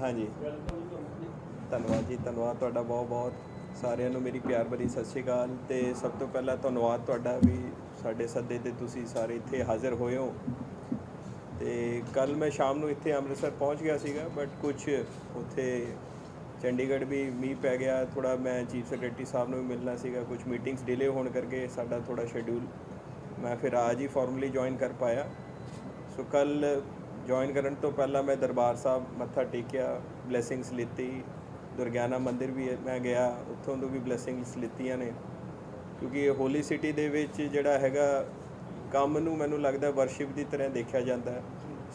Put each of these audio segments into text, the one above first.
ਹਾਂਜੀ। ਧੰਨਵਾਦ ਜੀ, ਧੰਨਵਾਦ ਤੁਹਾਡਾ ਬਹੁਤ ਬਹੁਤ। ਸਾਰਿਆਂ ਨੂੰ ਮੇਰੀ ਪਿਆਰ ਭਰੀ ਸਤਿ ਸ਼੍ਰੀ ਅਕਾਲ। ਤੇ ਸਭ ਤੋਂ ਪਹਿਲਾਂ ਧੰਨਵਾਦ ਤੁਹਾਡਾ ਵੀ ਸਾਡੇ ਸੱਦੇ ਤੇ ਤੁਸੀਂ ਸਾਰੇ ਇੱਥੇ ਹਾਜ਼ਰ ਹੋਏ ਹੋ। ਤੇ ਕੱਲ ਮੈਂ ਸ਼ਾਮ ਨੂੰ ਇੱਥੇ ਅੰਮ੍ਰਿਤਸਰ ਪਹੁੰਚ ਗਿਆ ਸੀਗਾ ਬਟ ਕੁਝ ਉੱਥੇ ਚੰਡੀਗੜ੍ਹ ਵੀ ਮੀਂਹ ਪੈ ਗਿਆ। ਥੋੜਾ ਮੈਂ ਚੀਫ ਸੈਕਟਰੀ ਸਾਹਿਬ ਨੂੰ ਵੀ ਮਿਲਣਾ ਸੀਗਾ। ਕੁਝ ਮੀਟਿੰਗਸ ਡਿਲੇ ਹੋਣ ਕਰਕੇ ਸਾਡਾ ਥੋੜਾ ਸ਼ੈਡਿਊਲ ਮੈਂ ਫਿਰ ਅੱਜ ਹੀ ਫਾਰਮਲੀ ਜੁਆਇਨ ਕਰ ਪਾਇਆ। ਸੋ ਕੱਲ ਜੁਆਇਨ ਕਰਨ ਤੋਂ ਪਹਿਲਾਂ ਮੈਂ ਦਰਬਾਰ ਸਾਹਿਬ ਮੱਥਾ ਟੇਕਿਆ ਬਲੇਸਿੰਗਸ ਲਿੱਤੀ, ਦੁਰਗਿਆਨਾ ਮੰਦਿਰ ਵੀ ਮੈਂ ਗਿਆ, ਉੱਥੋਂ ਤੋਂ ਵੀ ਬਲੇਸਿੰਗਸ ਲਿੱਤੀਆਂ ਨੇ। ਕਿਉਂਕਿ ਇਹ ਹੋਲੀ ਸਿਟੀ ਦੇ ਵਿੱਚ ਜਿਹੜਾ ਹੈਗਾ ਕੰਮ ਨੂੰ ਮੈਨੂੰ ਲੱਗਦਾ ਵਰਸ਼ਿਪ ਦੀ ਤਰ੍ਹਾਂ ਦੇਖਿਆ ਜਾਂਦਾ ਹੈ।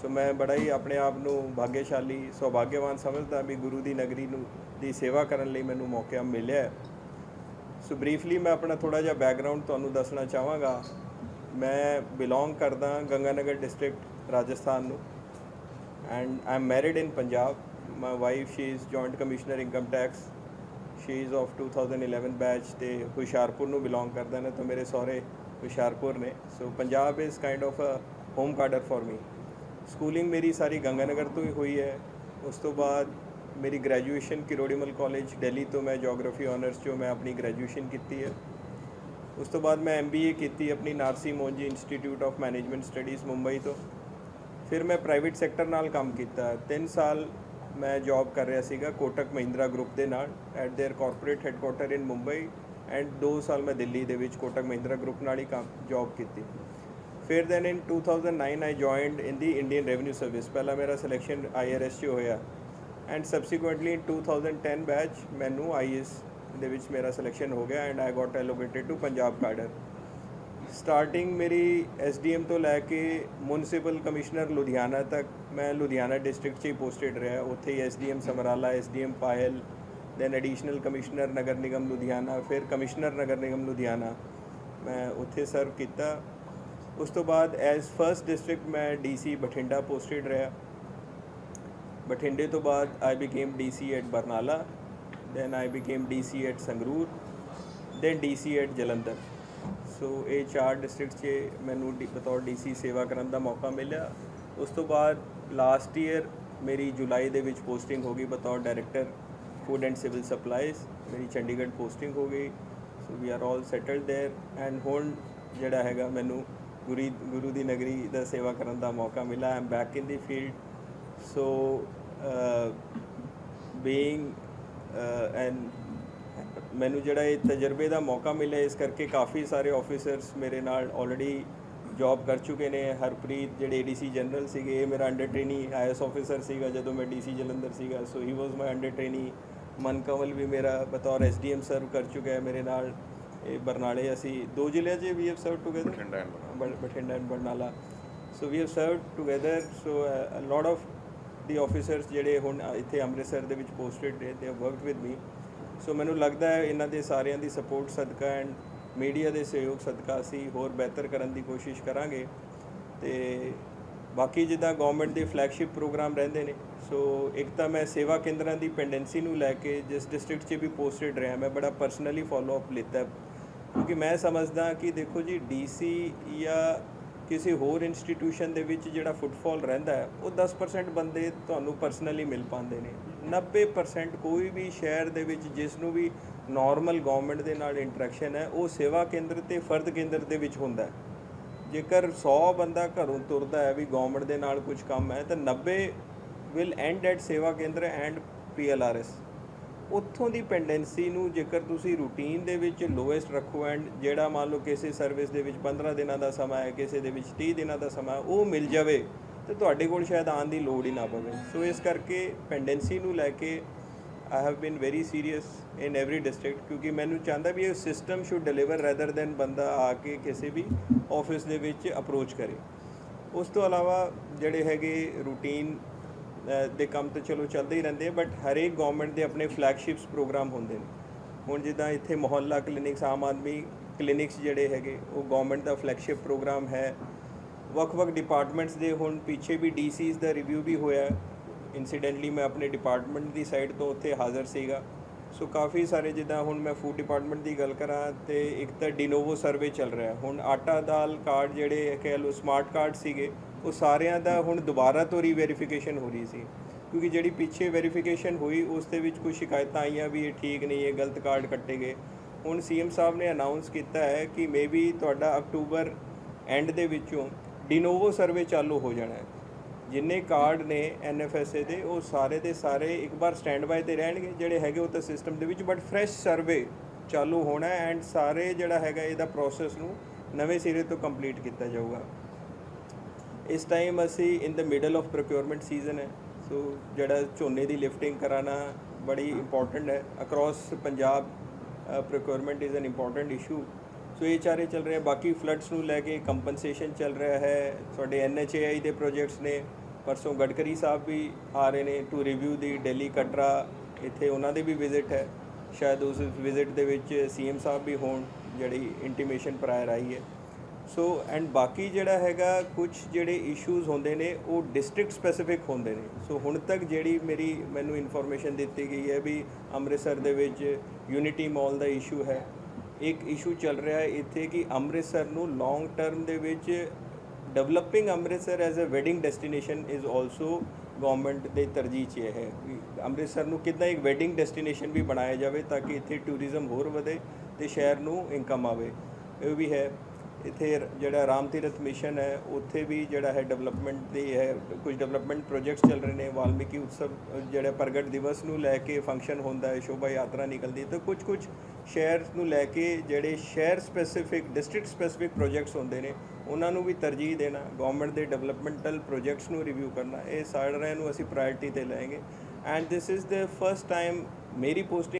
ਸੋ ਮੈਂ ਬੜਾ ਹੀ ਆਪਣੇ ਆਪ ਨੂੰ ਭਾਗਿਆਸ਼ਾਲੀ ਸੁਭਾਗਿਆਵਾਨ ਸਮਝਦਾ ਵੀ ਗੁਰੂ ਦੀ ਨਗਰੀ ਨੂੰ, ਦੀ ਸੇਵਾ ਕਰਨ ਲਈ ਮੈਨੂੰ ਮੌਕਾ ਮਿਲਿਆ ਸੋ ਬਰੀਫਲੀ ਮੈਂ ਆਪਣਾ ਥੋੜਾ ਜਿਹਾ ਬੈਕਗ੍ਰਾਉਂਡ ਤੁਹਾਨੂੰ ਦੱਸਣਾ ਚਾਹਾਂਗਾ। ਮੈਂ ਬਿਲੋਂਗ ਕਰਦਾ ਗੰਗਾਨਗਰ ਡਿਸਟ੍ਰਿਕਟ ਰਾਜਸਥਾਨ ਨੂੰ। And I am married in Punjab my wife she is joint commissioner income tax she is of 2011 batch ਤੇ ਹੁਸ਼ਿਆਰਪੁਰ ਨੂੰ ਬਿਲੋਂਗ ਕਰਦਾ ਨੇ ਤਾਂ ਮੇਰੇ ਸਹੁਰੇ ਹੁਸ਼ਿਆਰਪੁਰ ਨੇ so Punjab is kind of a home cadre for me schooling ਮੇਰੀ ਸਾਰੀ ਗੰਗਾਨਗਰ ਤੋਂ ਹੀ ਹੋਈ ਹੈ ਉਸ ਤੋਂ ਬਾਅਦ ਮੇਰੀ ਗ੍ਰੈਜੂਏਸ਼ਨ ਕਿਰੋੜੀਮਲ ਕਾਲਜ ਦਿੱਲੀ ਤੋਂ ਮੈਂ ਜੀਓਗ੍ਰਾਫੀ ਆਨਰਸ ਚੋਂ ਮੈਂ ਆਪਣੀ ਗ੍ਰੈਜੂਏਸ਼ਨ ਕੀਤੀ ਹੈ ਉਸ ਤੋਂ ਬਾਅਦ ਮੈਂ ਐਮਬੀਏ ਕੀਤੀ ਆਪਣੀ Narsee Monjee institute of management studies Mumbai ਤੋਂ ਫਿਰ ਮੈਂ ਪ੍ਰਾਈਵੇਟ ਸੈਕਟਰ ਨਾਲ ਕੰਮ ਕੀਤਾ 3 ਸਾਲ ਮੈਂ ਜੌਬ ਕਰ ਰਿਹਾ ਸੀਗਾ ਕੋਟਕ ਮਹਿੰਦਰਾ ਗਰੁੱਪ ਦੇ ਨਾਲ at their corporate headquarter in Mumbai and 2 ਸਾਲ ਮੈਂ ਦਿੱਲੀ ਦੇ ਵਿੱਚ ਕੋਟਕ ਮਹਿੰਦਰਾ ਗਰੁੱਪ ਨਾਲ ਹੀ ਕੰਮ ਜੌਬ ਕੀਤੀ ਫਿਰ then in 2009 I joined in the Indian revenue service ਪਹਿਲਾ ਮੇਰਾ ਸਿਲੈਕਸ਼ਨ ਆਈਆਰਐਸ 'ਚ ਹੋਇਆ ਐਂਡ ਸਬਸੀਕੁਐਂਟਲੀ ਇਨ 2010 ਬੈਚ ਮੈਨੂੰ ਆਈਐਸ ਦੇ ਵਿੱਚ ਮੇਰਾ ਸਿਲੈਕਸ਼ਨ ਹੋ ਗਿਆ and I got allocated to Punjab cadre starting ਮੇਰੀ ਐਸਡੀਐਮ ਤੋਂ ਲੈ ਕੇ ਮਿਊਨਿਸਪਲ ਕਮਿਸ਼ਨਰ ਲੁਧਿਆਣਾ ਤੱਕ ਮੈਂ ਲੁਧਿਆਣਾ ਡਿਸਟ੍ਰਿਕਟ 'ਚ ਹੀ ਪੋਸਟਡ ਰਿਹਾ। ਉੱਥੇ ਹੀ SDM Samrala SDM Payal then additional commissioner ਨਗਰ ਨਿਗਮ ਲੁਧਿਆਣਾ ਫਿਰ ਕਮਿਸ਼ਨਰ ਨਗਰ ਨਿਗਮ ਲੁਧਿਆਣਾ ਮੈਂ ਉੱਥੇ ਸਰਵ ਕੀਤਾ। ਉਸ ਤੋਂ ਬਾਅਦ ਐਜ਼ ਫਰਸਟ ਡਿਸਟ੍ਰਿਕਟ ਮੈਂ ਡੀਸੀ ਬਠਿੰਡਾ ਪੋਸਟਡ ਰਿਹਾ। ਬਠਿੰਡੇ ਤੋਂ ਬਾਅਦ I became DC at Barnala then I became DC at Sangrur then DC at Jalandhar ਸੋ ਇਹ ਚਾਰ ਡਿਸਟ੍ਰਿਕਟ 'ਚ ਮੈਨੂੰ ਡੀ- ਬਤੌਰ ਡੀਸੀ ਸੇਵਾ ਕਰਨ ਦਾ ਮੌਕਾ ਮਿਲਿਆ ਉਸ ਤੋਂ ਬਾਅਦ ਲਾਸਟ ਈਅਰ ਮੇਰੀ ਜੁਲਾਈ ਦੇ ਵਿੱਚ ਪੋਸਟਿੰਗ ਹੋ ਗਈ ਬਤੌਰ director food and civil supplies ਮੇਰੀ ਚੰਡੀਗੜ੍ਹ ਪੋਸਟਿੰਗ ਹੋ ਗਈ so we are all settled there and ਹੁਣ ਜਿਹੜਾ ਹੈਗਾ ਮੈਨੂੰ ਗੁਰੀ ਗੁਰੂ ਦੀ ਨਗਰੀ ਦਾ ਸੇਵਾ ਕਰਨ ਦਾ ਮੌਕਾ ਮਿਲਾ I am back in the field so being and ਮੈਨੂੰ ਜਿਹੜਾ ਇਹ ਤਜਰਬੇ ਦਾ ਮੌਕਾ ਮਿਲਿਆ ਇਸ ਕਰਕੇ ਕਾਫੀ ਸਾਰੇ ਆਫੀਸਰਸ ਮੇਰੇ ਨਾਲ ਆਲਰੇਡੀ ਜੌਬ ਕਰ ਚੁੱਕੇ ਨੇ ਹਰਪ੍ਰੀਤ ਜਿਹੜੇ ਏਡੀਸੀ ਜਨਰਲ ਸੀਗੇ ਇਹ ਮੇਰਾ ਅੰਡਰ ਟ੍ਰੇਨੀ ਆਈਐਸ ਆਫੀਸਰ ਸੀਗਾ ਜਦੋਂ ਮੈਂ ਡੀਸੀ ਜਲੰਧਰ ਸੀਗਾ ਸੋ ਹੀ ਵਾਸ ਮਾਈ ਅੰਡਰ ਟ੍ਰੇਨੀ ਮਨ ਕੰਵਲ ਵੀ ਮੇਰਾ ਬਤੌਰ ਐਸਡੀਐਮ ਸਰਵ ਕਰ ਚੁੱਕਾ ਹੈ ਮੇਰੇ ਨਾਲ ਇਹ ਬਰਨਾਲੇ ਅਸੀਂ ਦੋ ਜ਼ਿਲ੍ਹਿਆਂ 'ਚ ਵੀ have serve together Bathinda Barnala. So we have served together. So uh, a lot of the officers ਜਿਹੜੇ ਹੁਣ ਇੱਥੇ ਅੰਮ੍ਰਿਤਸਰ ਦੇ ਵਿੱਚ ਪੋਸਟਡ ਨੇ have worked with me. ਸੋ ਮੈਨੂੰ ਲੱਗਦਾ ਹੈ ਇਹਨਾਂ ਦੇ ਸਾਰਿਆਂ ਦੀ ਸਪੋਰਟ ਸਦਕਾ ਐਂਡ ਮੀਡੀਆ ਦੇ ਸਹਿਯੋਗ ਸਦਕਾ ਅਸੀਂ ਹੋਰ ਬਿਹਤਰ ਕਰਨ ਦੀ ਕੋਸ਼ਿਸ਼ ਕਰਾਂਗੇ। ਤੇ ਬਾਕੀ ਜਿੱਦਾਂ ਗਵਰਨਮੈਂਟ ਦੇ ਫਲੈਗਸ਼ਿਪ ਪ੍ਰੋਗਰਾਮ ਰਹਿੰਦੇ ਨੇ ਸੋ ਇੱਕ ਤਾਂ ਮੈਂ ਸੇਵਾ ਕੇਂਦਰਾਂ ਦੀ ਪੈਂਡੈਂਸੀ ਨੂੰ ਲੈ ਕੇ ਜਿਸ ਡਿਸਟ੍ਰਿਕਟ 'ਚ ਵੀ ਪੋਸਟਡ ਰਿਹਾ, ਮੈਂ ਬੜਾ ਪਰਸਨਲੀ ਫਾਲੋ ਅਪ ਲਿੱਤਾ। ਕਿਉਂਕਿ ਮੈਂ ਸਮਝਦਾ ਕਿ ਦੇਖੋ ਜੀ ਡੀਸੀ ਜਾਂ ਕਿਸੇ ਹੋਰ ਇੰਸਟੀਟਿਊਸ਼ਨ ਦੇ ਵਿੱਚ ਜਿਹੜਾ ਫੁੱਟਫਾਲ ਰਹਿੰਦਾ ਹੈ, ਉਹ 10% ਬੰਦੇ ਤੁਹਾਨੂੰ ਪਰਸਨਲੀ ਮਿਲ ਪਾਉਂਦੇ ਨੇ। 90% ਕੋਈ ਵੀ ਸ਼ਹਿਰ ਦੇ ਵਿੱਚ ਜਿਸ ਨੂੰ ਵੀ ਨਾਰਮਲ ਗਵਰਨਮੈਂਟ ਦੇ ਨਾਲ ਇੰਟਰੈਕਸ਼ਨ ਹੈ, ਉਹ ਸੇਵਾ ਕੇਂਦਰ ਤੇ ਫਰਦ ਕੇਂਦਰ ਦੇ ਵਿੱਚ ਹੁੰਦਾ ਹੈ। ਜੇਕਰ 100 ਬੰਦਾ ਘਰੋਂ ਤੁਰਦਾ ਹੈ ਵੀ ਗਵਰਨਮੈਂਟ ਦੇ ਨਾਲ ਕੁਝ ਕੰਮ ਹੈ, ਤਾਂ 90 ਵਿਲ ਐਂਡ ਐਟ ਸੇਵਾ ਕੇਂਦਰ ਐਂਡ ਪੀਐਲਆਰਐਸ ਉੱਥੋਂ ਦੀ ਪੈਂਡੈਂਸੀ ਨੂੰ ਜੇਕਰ ਤੁਸੀਂ ਰੂਟੀਨ ਦੇ ਵਿੱਚ ਲੋਐਸਟ ਰੱਖੋ ਐਂਡ ਜਿਹੜਾ ਮੰਨ ਲਓ ਕਿਸੇ ਸਰਵਿਸ ਦੇ ਵਿੱਚ 15 ਦਿਨਾਂ ਦਾ ਸਮਾਂ ਹੈ, ਕਿਸੇ ਦੇ ਵਿੱਚ 30 ਦਿਨਾਂ ਦਾ ਸਮਾਂ ਉਹ ਮਿਲ ਜਾਵੇ, ਤੇ ਤੁਹਾਡੇ ਕੋਲ ਸ਼ਾਇਦ ਆਉਣ ਦੀ ਲੋੜ ਹੀ ਨਾ ਪਵੇ। ਸੋ ਇਸ ਕਰਕੇ ਪੈਂਡੈਂਸੀ ਨੂੰ ਲੈ ਕੇ I have been very serious in every district ਕਿਉਂਕਿ ਮੈਨੂੰ ਚਾਹੁੰਦਾ ਵੀ ਇਹ system should deliver rather than ਬੰਦਾ ਆ ਕੇ ਕਿਸੇ ਵੀ ਆਫਿਸ ਦੇ ਵਿੱਚ ਅਪਰੋਚ ਕਰੇ। ਉਸ ਤੋਂ ਇਲਾਵਾ ਜਿਹੜੇ ਹੈਗੇ ਰੂਟੀਨ ਦੇ ਕੰਮ ਤਾਂ ਚਲੋ ਚੱਲਦੇ ਹੀ ਰਹਿੰਦੇ ਆ ਬਟ ਹਰੇਕ ਗਵਰਨਮੈਂਟ ਦੇ ਆਪਣੇ ਫਲੈਗਸ਼ਿਪਸ ਪ੍ਰੋਗਰਾਮ ਹੁੰਦੇ ਨੇ। ਹੁਣ ਜਿੱਦਾਂ ਇੱਥੇ ਮੁਹੱਲਾ ਕਲੀਨਿਕਸ ਆਮ ਆਦਮੀ ਕਲੀਨਿਕਸ ਜਿਹੜੇ ਹੈਗੇ, ਉਹ ਗਵਰਨਮੈਂਟ ਦਾ ਫਲੈਗਸ਼ਿਪ ਪ੍ਰੋਗਰਾਮ ਹੈ। ਵੱਖ-ਵੱਖ ਡਿਪਾਰਟਮੈਂਟਸ ਦੇ ਹੁਣ ਪਿੱਛੇ ਵੀ ਡੀਸੀਜ਼ ਦਾ ਰਿਵਿਊ ਵੀ ਹੋਇਆ। ਇਨਸੀਡੈਂਟਲੀ ਮੈਂ ਆਪਣੇ ਡਿਪਾਰਟਮੈਂਟ ਦੀ ਸਾਈਡ ਤੋਂ ਉੱਥੇ ਹਾਜ਼ਰ ਸੀਗਾ। ਸੋ ਕਾਫੀ ਸਾਰੇ ਜਿੱਦਾਂ ਹੁਣ ਮੈਂ ਫੂਡ ਡਿਪਾਰਟਮੈਂਟ ਦੀ ਗੱਲ ਕਰਾਂ ਤੇ ਇੱਕ ਤਾਂ ਡਿਨੋਵੋ ਸਰਵੇ ਚੱਲ ਰਿਹਾ। ਹੁਣ ਆਟਾ ਦਾਲ ਕਾਰਡ ਜਿਹੜੇ ਕਹਿ ਲਓ ਸਮਾਰਟ ਕਾਰਡ ਸੀਗੇ, ਉਹ ਸਾਰਿਆਂ ਦਾ ਹੁਣ ਦੁਬਾਰਾ ਤੋਂ ਰੀਵੈਰੀਫਿਕੇਸ਼ਨ ਹੋ ਰਹੀ ਸੀ। ਕਿਉਂਕਿ ਜਿਹੜੀ ਪਿੱਛੇ ਵੈਰੀਫਿਕੇਸ਼ਨ ਹੋਈ, ਉਸ ਦੇ ਵਿੱਚ ਕੁਝ ਸ਼ਿਕਾਇਤਾਂ ਆਈਆਂ ਵੀ ਇਹ ਠੀਕ ਨਹੀਂ ਹੈ, ਗਲਤ ਕਾਰਡ ਕੱਟੇ ਗਏ। ਹੁਣ ਸੀਐਮ ਸਾਹਿਬ ਨੇ ਅਨਾਉਂਸ ਕੀਤਾ ਹੈ ਕਿ ਮੇਬੀ ਤੁਹਾਡਾ ਅਕਤੂਬਰ ਐਂਡ ਦੇ ਵਿੱਚੋਂ ਡਿਨੋਵੋ ਸਰਵੇ ਚਾਲੂ ਹੋ ਜਾਣਾ ਹੈ। ਜਿੰਨੇ ਕਾਰਡ ਨੇ ਐਨਐਫਐਸਏ ਦੇ ਉਹ ਸਾਰੇ ਦੇ ਸਾਰੇ ਇੱਕ ਵਾਰ ਸਟੈਂਡ ਬਾਏ ਤੇ ਰਹਿਣਗੇ ਜਿਹੜੇ ਹੈਗੇ ਉਹ ਤਾਂ ਸਿਸਟਮ ਦੇ ਵਿੱਚ ਬਟ ਫਰੈਸ਼ ਸਰਵੇ ਚਾਲੂ ਹੋਣਾ ਐਂਡ ਸਾਰੇ ਜਿਹੜਾ ਹੈਗਾ ਇਹਦਾ ਪ੍ਰੋਸੈਸ ਨੂੰ ਨਵੇਂ ਸਿਰੇ ਤੋਂ ਕੰਪਲੀਟ ਕੀਤਾ ਜਾਊਗਾ। ਇਸ ਟਾਈਮ ਅਸੀਂ in the middle of procurement season ਹੈ ਸੋ ਜਿਹੜਾ ਝੋਨੇ ਦੀ ਲਿਫਟਿੰਗ ਕਰਾਣਾ ਬੜੀ ਇੰਪੋਰਟੈਂਟ ਹੈ। Across Punjab procurement is an important issue so ਇਹ ਚਾਰੇ ਚੱਲ ਰਹੇ ਆ ਬਾਕੀ ਫਲੱਡਸ ਨੂੰ ਲੈ ਕੇ ਕੰਪਨਸੇਸ਼ਨ ਚੱਲ ਰਿਹਾ ਹੈ ਤੁਹਾਡੇ ਐਨਐਚਏਆਈ ਦੇ ਪ੍ਰੋਜੈਕਟਸ ਨੇ ਪਰਸੋਂ ਗਡਕਰੀ ਸਾਹਿਬ ਵੀ ਆ ਰਹੇ ਨੇ ਟੂ ਰਿਵਿਊ ਦੀ ਦਿੱਲੀ ਕਟਰਾ, ਇੱਥੇ ਉਹਨਾਂ ਦੇ ਵੀ ਵਿਜ਼ਿਟ ਹੈ। ਸ਼ਾਇਦ ਉਸ ਵਿਜ਼ਿਟ ਦੇ ਵਿੱਚ ਸੀਐਮ ਸਾਹਿਬ ਵੀ ਹੋਣ, ਜਿਹੜੀ ਇੰਟੀਮੇਸ਼ਨ ਪ੍ਰਾਇਰ ਆਈ ਹੈ। ਸੋ ਐਂਡ ਬਾਕੀ ਜਿਹੜਾ ਹੈਗਾ ਕੁਝ ਜਿਹੜੇ ਇਸ਼ੂਜ਼ ਹੁੰਦੇ ਨੇ, ਉਹ ਡਿਸਟ੍ਰਿਕਟ ਸਪੈਸੀਫਿਕ ਹੁੰਦੇ ਨੇ। ਸੋ ਹੁਣ ਤੱਕ ਜਿਹੜੀ ਮੇਰੀ, ਮੈਨੂੰ ਇਨਫੋਰਮੇਸ਼ਨ ਦਿੱਤੀ ਗਈ ਹੈ ਵੀ ਅੰਮ੍ਰਿਤਸਰ ਦੇ ਵਿੱਚ ਯੂਨਿਟੀ ਮਾਲ ਦਾ ਇਸ਼ੂ ਹੈ। ਇੱਕ ਇਸ਼ੂ ਚੱਲ ਰਿਹਾ ਹੈ ਇੱਥੇ ਕਿ ਅੰਮ੍ਰਿਤਸਰ ਨੂੰ ਲੌਂਗ ਟਰਮ ਦੇ ਵਿੱਚ developing Amritsar as a wedding destination is also government ਦੇ ਤਰਜੀਹ 'ਚ ਇਹ ਹੈ ਅੰਮ੍ਰਿਤਸਰ ਨੂੰ ਕਿੱਦਾਂ ਇੱਕ ਵੈਡਿੰਗ ਡੈਸਟੀਨੇਸ਼ਨ ਵੀ ਬਣਾਇਆ ਜਾਵੇ ਤਾਂ ਕਿ ਇੱਥੇ ਟੂਰਿਜ਼ਮ ਹੋਰ ਵਧੇ ਤੇ ਸ਼ਹਿਰ ਨੂੰ ਇਨਕਮ ਆਵੇ। ਇਹ ਵੀ ਹੈ, ਇੱਥੇ ਜਿਹੜਾ ਰਾਮ ਤੀਰਥ ਮਿਸ਼ਨ ਹੈ, ਉੱਥੇ ਵੀ ਜਿਹੜਾ ਹੈ ਡਿਵੈਲਪਮੈਂਟ ਦੀ ਹੈ, ਕੁਝ ਡਿਵੈਲਪਮੈਂਟ ਪ੍ਰੋਜੈਕਟਸ ਚੱਲ ਰਹੇ ਨੇ, ਵਾਲਮੀਕੀ ਉਤਸਵ ਜਿਹੜਾ ਪ੍ਰਗਟ ਦਿਵਸ ਨੂੰ ਲੈ ਕੇ ਫੰਕਸ਼ਨ ਹੁੰਦਾ ਹੈ, ਸ਼ੋਭਾ ਯਾਤਰਾ ਨਿਕਲਦੀ ਹੈ, ਤਾਂ ਕੁਝ ਕੁਝ ਸ਼ਹਿਰ ਨੂੰ ਲੈ ਕੇ ਜਿਹੜੇ ਸ਼ਹਿਰ ਸਪੈਸੀਫਿਕ ਡਿਸਟ੍ਰਿਕਟ ਸਪੈਸੀਫਿਕ ਪ੍ਰੋਜੈਕਟਸ ਹੁੰਦੇ ਨੇ, ਉਹਨਾਂ ਨੂੰ ਵੀ ਤਰਜੀਹ ਦੇਣਾ ਗਵਰਨਮੈਂਟ ਦੇ ਡਿਵੈਲਪਮੈਂਟਲ ਪ੍ਰੋਜੈਕਟਸ ਨੂੰ ਰਿਵਿਊ ਕਰਨਾ, ਇਹ ਸਾਰਿਆਂ ਨੂੰ ਅਸੀਂ ਪ੍ਰਾਇੋਰਟੀ ਤੇ ਲਾਏਂਗੇ। And this is the first time ਮੇਰੀ ਪੋਸਟਿੰਗ